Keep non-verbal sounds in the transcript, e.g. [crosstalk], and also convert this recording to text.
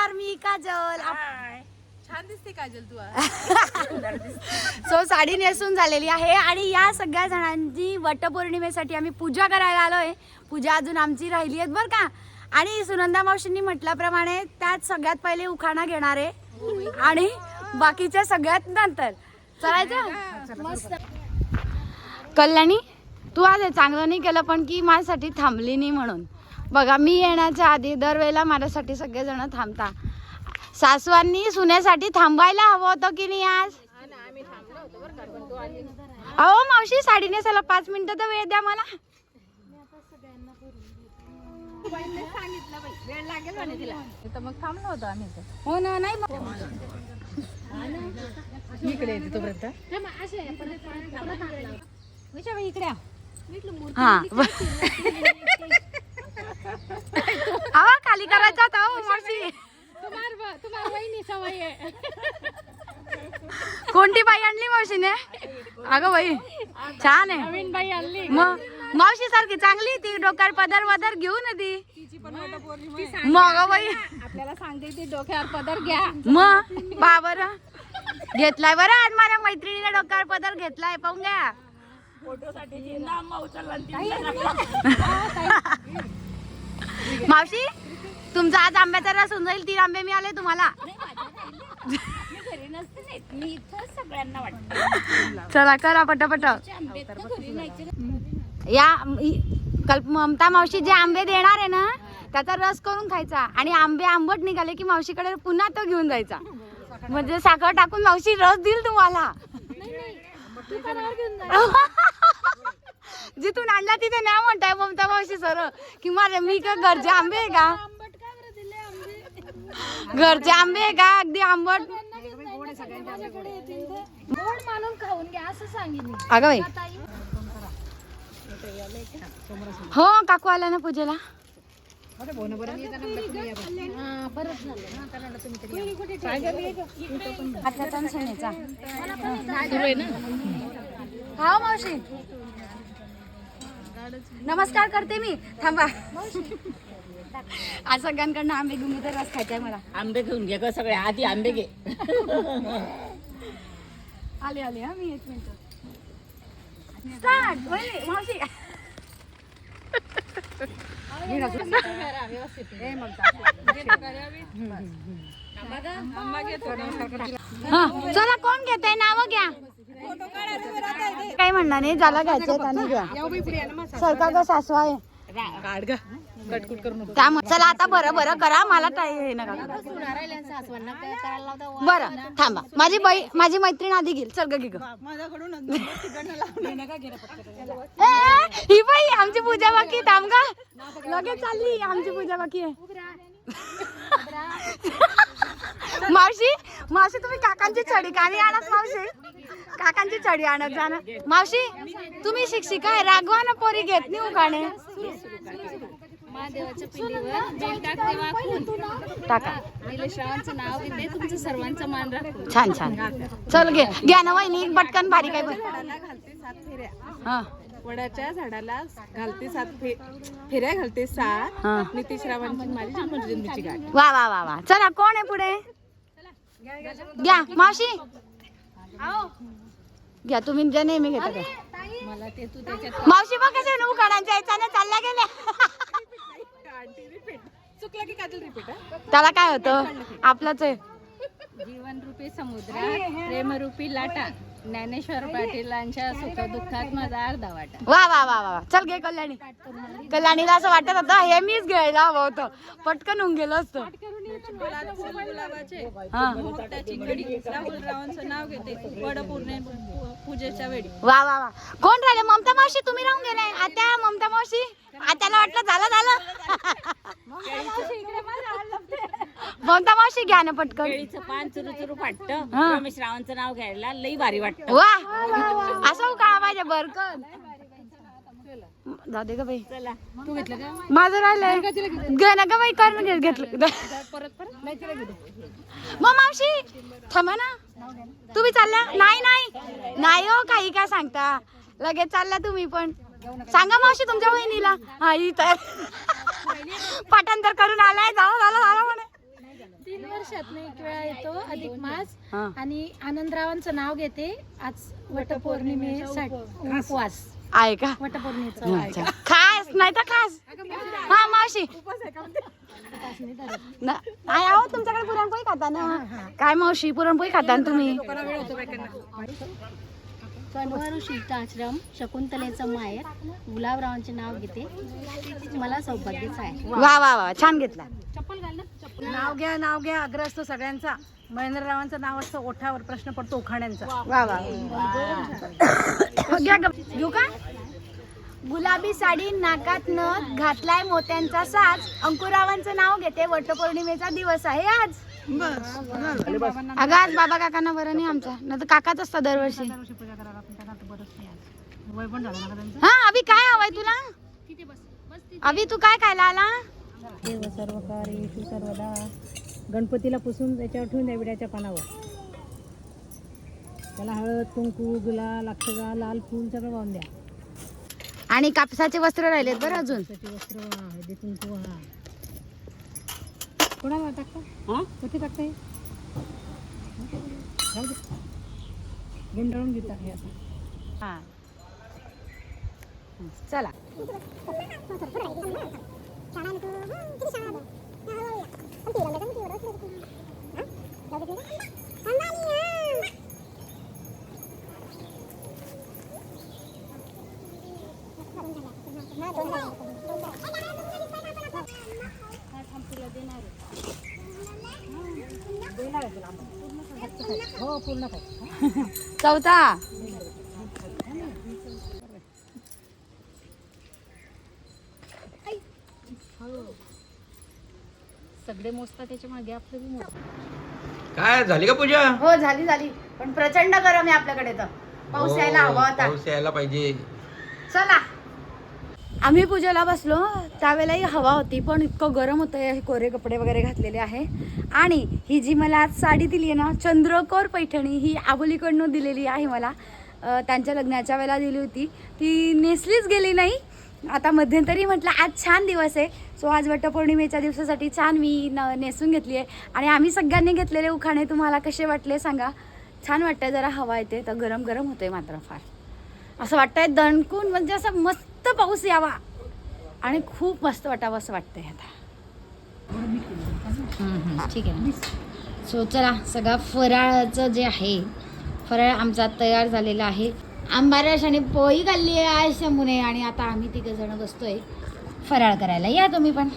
नमस्कार मी काजल. छान दिसते काजल तू. सो [laughs] साडी नेसून झालेली आहे आणि या सगळ्या जणांची वटपौर्णिमेसाठी आम्ही पूजा करायला आलोय. पूजा अजून आमची राहिली आहेत बरं का? आणि सुनंदा मावशींनी म्हटल्याप्रमाणे त्यात सगळ्यात पहिले उखाणा घेणार आहे आणि बाकीच्या सगळ्यात नंतर. चलायचं? मस्त. कल्याणी तू आज चांगलं नाही केलं पण की माझ्यासाठी थांबली नाही म्हणून. बघा मी येण्याच्या आधी दरवेळेला माझ्यासाठी सगळेजण थांबता. सासवांनी सुनेसाठी थांबायला हवं होतं की नाही आज? अहो मावशी साडी नेसायला पाच मिनिटं तर वेळ द्या मला. इथं मग थांबलो होतो आम्ही इथं. हो ना नाही इकडे येते तोपर्यंत. इकडे हा. अहो खाली करायचा होता हो मावशी. कोणती बाई आणली मावशीने? अगं बाई छान आहे. बाई आणली. मग मावशी सारखी चांगली ती डोक्यावर पदर वदर घेऊन ती. मग बाई. आपल्याला सांगते ती डोक्यावर पदर घ्या. मग पहा बरं. घेतलाय बरं आज माझ्या मैत्रिणीने डोक्यावर पदर घेतलाय पाहून घ्या. मावशी तुमचा आज आंब्याचा रस होऊन जाईल तीन आंबे तुम्हाला. मी सगळ्यांना वाटतं. चला करा पटापट. या कल्प ममता मावशी जे आंबे देणार आहे ना त्याचा रस करून खायचा. आणि आंबे आंबट निघाले की मावशीकडे पुन्हा तो घेऊन जायचा. म्हणजे साखर टाकून मावशी रस देईल तुम्हाला. [laughs] जिथून आणला तिथे नाही म्हणताय ममता मावशी सर. की माझे मी का घरचे आंबे आहे का? घरचे आंबे आहे का? अगदी आंबट. अगं बाई. हो काकू आला ना पूजेला. हा हो, मावशी. नमस्कार करते मी. थांबा. आज सगळ्यांकडनं आंबे घेऊन तर रस खायचाय मला. आंबे घेऊन घे ग सगळे आधी आंबे घे. आले आले हा मी एक मिनिट. स्टार्ट मावशी. हा चला कोण घेतय? नाव घ्या. काय म्हणणार नाही ज्याला घ्यायचं त्याने घ्या. सरका ग सासवा आहे. कटकुट त्यामुळे चला आता बरं बरं करा. मला टाई हे नका बरं थांबा. माझी बाई माझी मैत्रीण आधी घेईल. चल ग घे ही बाई आमची पूजा बाकी थांब ग. लगेच चालली. आमची पूजा बाकी आहे. मावशी मावशी तुम्ही काकांची छडी का नाही आणत मावशी. काकांची छडी आणत जा ना. मावशी तुम्ही शिक्षिका आहे रागवा ना पोरी घेत नाही उखाणे. महादेवाच्या पिंडीवर बेल टाक नाव घेते तुमचं सर्वांचा मान राखून. छान छान. चल घे. घ्या ना वहिनी पटकन भारी काय घालते सात फेऱ्या. हा. वडाच्या झाडाला घालते सात फे फेऱ्या घालते सात. हा. नितीशरावांची माझी जन्मजन्मीची गाठ. वा वा वा वा. चला कोण आहे पुढे? घ्या मावशी. घ्या तुम्ही जे नेहमी घेता ते. मला ते तू त्याच्यात मावशी बघ कसे उखाणांच्या याच्याने चालल्या गेल्या. आंटी रिपीट चुकलं की काजल रिपीट त्याला काय होतं? आपलंच आहे. जीवन रूपी समुद्रात प्रेमरूपी लाटा. ज्ञानेश्वर पाटीलांच्या सुख दुःखात माझा अर्धा वाटा. वा वा वा वा चल घे कल्याणी. कल्याणीला असं वाटत होतं हे मीच घ्यायला हवं होतं. पटकन होऊन गेलं असतं. वा वा वा. कोण राहिले? ममता मावशी तुम्ही राहून गेलाय आता ममता मावशी? आत्याला वाटलं झालं झालं. ममता मावशी घ्या ना पटकन? केळीचं पान चुरू चुरू फाटतं. हा. रमेश रावांचं नाव घ्यायला लई भारी वाटतं. वा. असं का? पाहिजे बरकत जाऊ दे ग बाई. चला. तू घेतलं का? माझं राहिलंय. घे ना ग बाई करून घे घेतलं. परत परत. नाही तिला घेते मग मावशी थांबा ना. तुम्ही चालल्या नाही नाही. नाही हो काही काय सांगता. लगेच चालल्या तुम्ही पण. सांगा मावशी तुमच्या वहिनीला. हा ही तर पाठांतर करून आलाय. झालं झालं झालं म्हणे. वर्षात एक वेळा येतो अधिक मास हा. आणि आनंदरावांचं नाव घेते. आज वटपौर्णिमेसाठी उपवास. आहे का वटपौर्णिमेचा अच्छा. खास नाही तर खास. हा मावशी. न- नाही आहो तुमच्याकडे पुरणपोळी खाता ना. काय मावशी पुरणपोळी खाता ना तुम्ही? कण्व ऋषीचा आश्रम शकुंतलेचं माहेर. गुलाबरावांचे नाव घेते. मला सौभाग्यच आहे. वा. वा वा छान घेतला. नाव घ्या नाव घ्या अग्र असतो सगळ्यांचा. महेंद्ररावांचं नाव असतं ओठावर प्रश्न पडतो उखाण्यांचा वा वा. घ्या ग- घेऊ का? गुलाबी साडी नाकात नथ घातलाय मोत्यांचा साज. अंकुरावांचं नाव घेते. वटपौर्णिमेचा दिवस आहे आज. अगं आज बाबा काकांना बरं नाही आमचा. नाही तर काकाच असता दरवर्षी. पूजा करायला आपण त्यांना आता बरंच नाही आज. वय पण झालं ना गं त्यांचं हा अभि काय हवंय तुला? अभि तू काय खायला आला? देव सर्व कार्य सर्वदा. गणपतीला पुसून त्याच्यावर ठेवून द्या विड्याच्या पानावर. त्याला हळद कुंकू गुलाल अक्षरा लाल फूल सगळं वाहून द्या. आणि कापसाचे वस्त्र राहिलेत बरं अजून? त्याची वस्त्र हळदी कुंकू वाहा कोणाला टाकता कुठे टाकता हे जाऊ दे. गुंडाळून घेता हे आता हा चला हो पूर्ण चौथा. सगळे मोजतात त्याच्यामागे आपलं बी मोजतात. काय झाली का पूजा? हो झाली झाली. पण प्रचंड गरम आहे आपल्याकडे तर. पाऊस यायला हो, हवा होता. पाऊस यायला पाहिजे. चला. आम्ही पूजेला बसलो. त्यावेळेलाही हवा होती पण इतकं गरम होतं हे कोरे कपडे वगैरे घातलेले आहे. आणि ही जी मला आज साडी दिली आहे ना चंद्रकोर पैठणी ही आबोलीकडनं दिलेली आहे मला. त्यांच्या लग्नाच्या वेळेला दिली होती. ती नेसलीच गेली नाही. आता मध्यंतरी म्हटलं आज छान दिवस आहे. सो आज वटपौर्णिमेच्या दिवसासाठी छान मी न नेसून घेतली आहे. आणि आम्ही सगळ्यांनी घेतलेले उखाणे तुम्हाला कसे वाटले सांगा. छान वाटतंय जरा हवा येते तर गरम गरम होतंय मात्र फार. असं वाटतंय दणकून म्हणजे असं मस्त फक्त पाऊस यावा. आणि खूप मस्त वाटावं असं वाटतंय आता. ठीक आहे. सो चला सगळा फराळाचं जे आहे फराळ आमचा तयार झालेला आहे. आंबारस आणि पोळी खाल्ली आहे आज शंभूने आणि आता आम्ही तिघं जण बसतोय फराळ करायला. या तुम्ही पण.